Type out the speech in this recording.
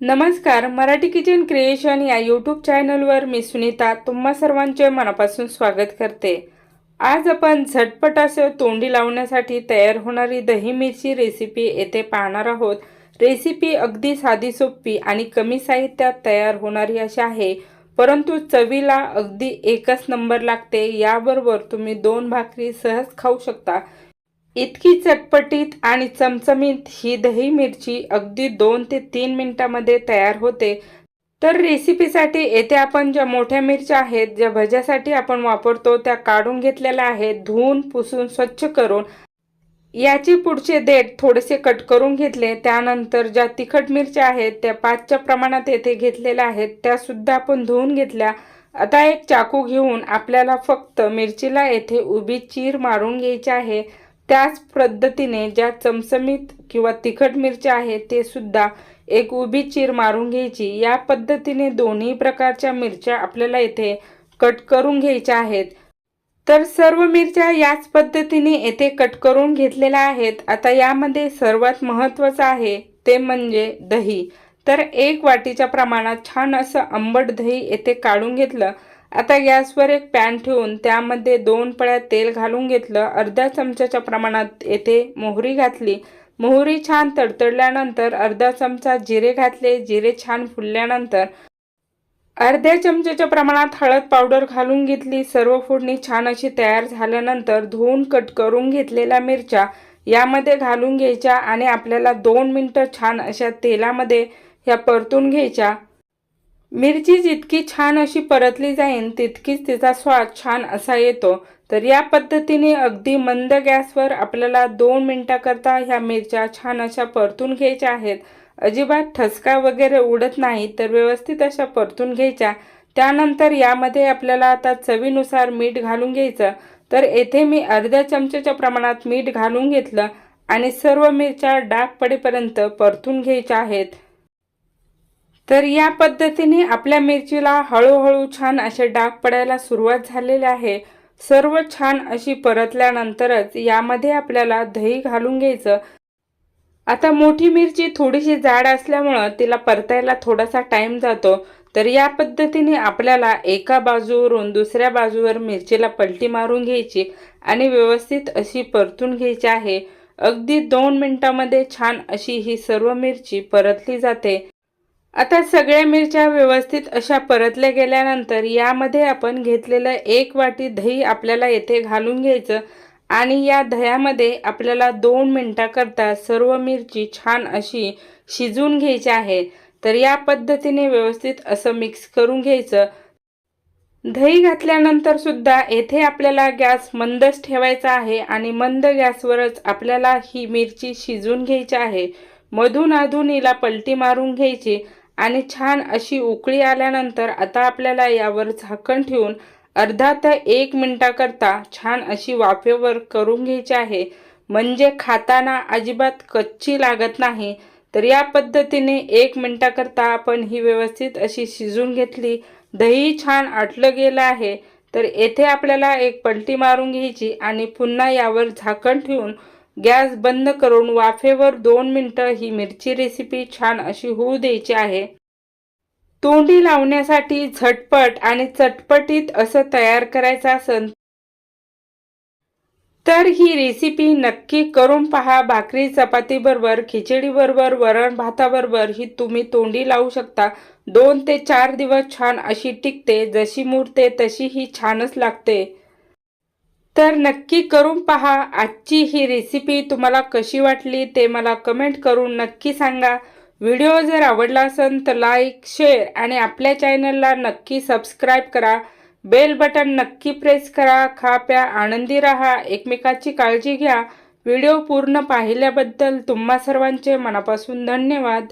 नमस्कार Marathi kitchen creation या YouTube चॅनलवर मी सुनीता तुम्हा सर्वांचे मनापासून स्वागत करते. आज आपण झटपट असं तोंडी लावण्यासाठी तयार होणारी दही मिरची रेसिपी येथे पाहणार आहोत. रेसिपी अगदी साधी सोपी आणि कमी साहित्यात तयार होणारी अशी आहे. परंतु चवीला अगदी एकच नंबर लागते. याबरोबर तुम्ही दोन भाकरी सहज खाऊ शकता. इतकी चटपटीत आणि चमचमीत ही दही मिरची अगदी दोन ते तीन मिनिटामध्ये तयार होते. तर रेसिपीसाठी येथे आपण ज्या मोठ्या मिरच्या आहेत ज्या भज्यासाठी आपण वापरतो त्या काढून घेतलेल्या आहेत. धुवून पुसून स्वच्छ करून. याची पुढचे देठ थोडेसे कट करून घेतले. त्यानंतर ज्या तिखट मिरच्या आहेत त्या पाचच्या प्रमाणात येथे घेतलेल्या आहेत त्यासुद्धा आपण धुवून घेतल्या. आता एक चाकू घेऊन आपल्याला फक्त मिरचीला येथे उभी चीर मारून घ्यायची आहे. त्याच पद्धतीने ज्या चमचमीत किंवा तिखट मिरच्या आहेत ते सुद्धा एक उभी चीर मारून घ्यायची. या पद्धतीने दोन्ही प्रकारच्या मिरच्या आपल्याला इथे कट करून घ्यायच्या आहेत. तर सर्व मिरच्या याच पद्धतीने येथे कट करून घेतलेल्या आहेत. आता यामध्ये सर्वात महत्त्वाचं आहे ते म्हणजे दही. तर एक वाटीच्या प्रमाणात छान असं आंबट दही येथे काढून घेतलं. आता गॅसवर एक पॅन ठेवून त्यामध्ये दोन पळ्या तेल घालून घेतलं. अर्ध्या चमच्याच्या प्रमाणात येथे मोहरी घातली. मोहरी छान तडतडल्यानंतर अर्धा चमचा जिरे घातले. जिरे छान फुलल्यानंतर अर्ध्या चमच्याच्या प्रमाणात हळद पावडर घालून घेतली. सर्व फोडणी छान अशी तयार झाल्यानंतर धुवून कट करून घेतलेल्या मिरच्या यामध्ये घालून घ्यायच्या आणि आपल्याला दोन मिनटं छान अशा तेलामध्ये ह्या परतून घ्यायच्या. मिरची जितकी छान अशी परतली जाईल तितकीच तिचा स्वाद छान असा येतो. तर या पद्धतीने अगदी मंद गॅसवर आपल्याला दोन मिनटाकरता ह्या मिरच्या छान अशा परतून घ्यायच्या आहेत. अजिबात ठसका वगैरे उडत नाही तर व्यवस्थित अशा परतून घ्यायच्या. त्यानंतर यामध्ये आपल्याला आता चवीनुसार मीठ घालून घ्यायचं. तर येथे मी अर्ध्या चमच्याच्या प्रमाणात मीठ घालून घेतलं आणि सर्व मिरच्या डाग पडेपर्यंत परतून घ्यायच्या आहेत. तर या पद्धतीने आपल्या मिरचीला हळूहळू छान असे डाग पडायला सुरुवात झालेली आहे. सर्व छान अशी परतल्यानंतरच यामध्ये आपल्याला दही घालून घ्यायचं. आता मोठी मिरची थोडीशी जाड असल्यामुळं तिला परतायला थोडासा टाईम जातो. तर या पद्धतीने आपल्याला एका बाजूवरून दुसऱ्या बाजूवर मिरचीला पलटी मारून घ्यायची आणि व्यवस्थित अशी परतून घ्यायची आहे. अगदी दोन मिनटामध्ये छान अशी ही सर्व मिरची परतली जाते. आता सगळ्या मिरच्या व्यवस्थित अशा परतल्या गेल्यानंतर यामध्ये आपण घेतलेलं एक वाटी दही आपल्याला येथे घालून घ्यायचं आणि या दह्यामध्ये आपल्याला दोन मिनटाकरता सर्व मिरची छान अशी शिजवून घ्यायची आहे. तर या पद्धतीने व्यवस्थित असं मिक्स करून घ्यायचं. दही घातल्यानंतर सुद्धा येथे आपल्याला गॅस मंदच ठेवायचा आहे आणि मंद गॅसवरच आपल्याला ही मिरची शिजवून घ्यायची आहे. मधून अधून हिला पलटी मारून घ्यायची. आणि छान अशी उकळी आल्यानंतर आता आपल्याला यावर झाकण ठेवून अर्धा ते एक मिनटाकरता छान अशी वाफेवर करून घ्यायची आहे. म्हणजे खाताना अजिबात कच्ची लागत नाही. तर या पद्धतीने एक मिनटाकरता आपण ही व्यवस्थित अशी शिजून घेतली. दही छान आटलं गेलं आहे. तर येथे आपल्याला एक पलटी मारून घ्यायची आणि पुन्हा यावर झाकण ठेवून गॅस बंद करून वाफेवर दोन मिनटं ही मिरची रेसिपी छान अशी होऊ द्यायची आहे. तोंडी लावण्यासाठी झटपट आणि चटपटीत असं तयार करायचं असन. तर ही रेसिपी नक्की करून पहा भाकरी चपातीबरोबर खिचडीबरोबर वरण भाताबरोबर ही तुम्ही तोंडी लावू शकता. दोन ते चार दिवस छान अशी टिकते जशी मुरते तशी ही छानच लागते. तर नक्की करून पहा. आजची ही रेसिपी तुम्हाला कशी वाटली ते मला कमेंट करून नक्की सांगा. व्हिडिओ जर आवडला असेल तर लाईक शेअर आणि आपल्या चॅनलला नक्की सबस्क्राईब करा. बेल बटन नक्की प्रेस करा. खा प्या आनंदी राहा. एकमेकाची काळजी घ्या. व्हिडिओ पूर्ण पाहिल्याबद्दल तुम्हा सर्वांचे मनापासून धन्यवाद.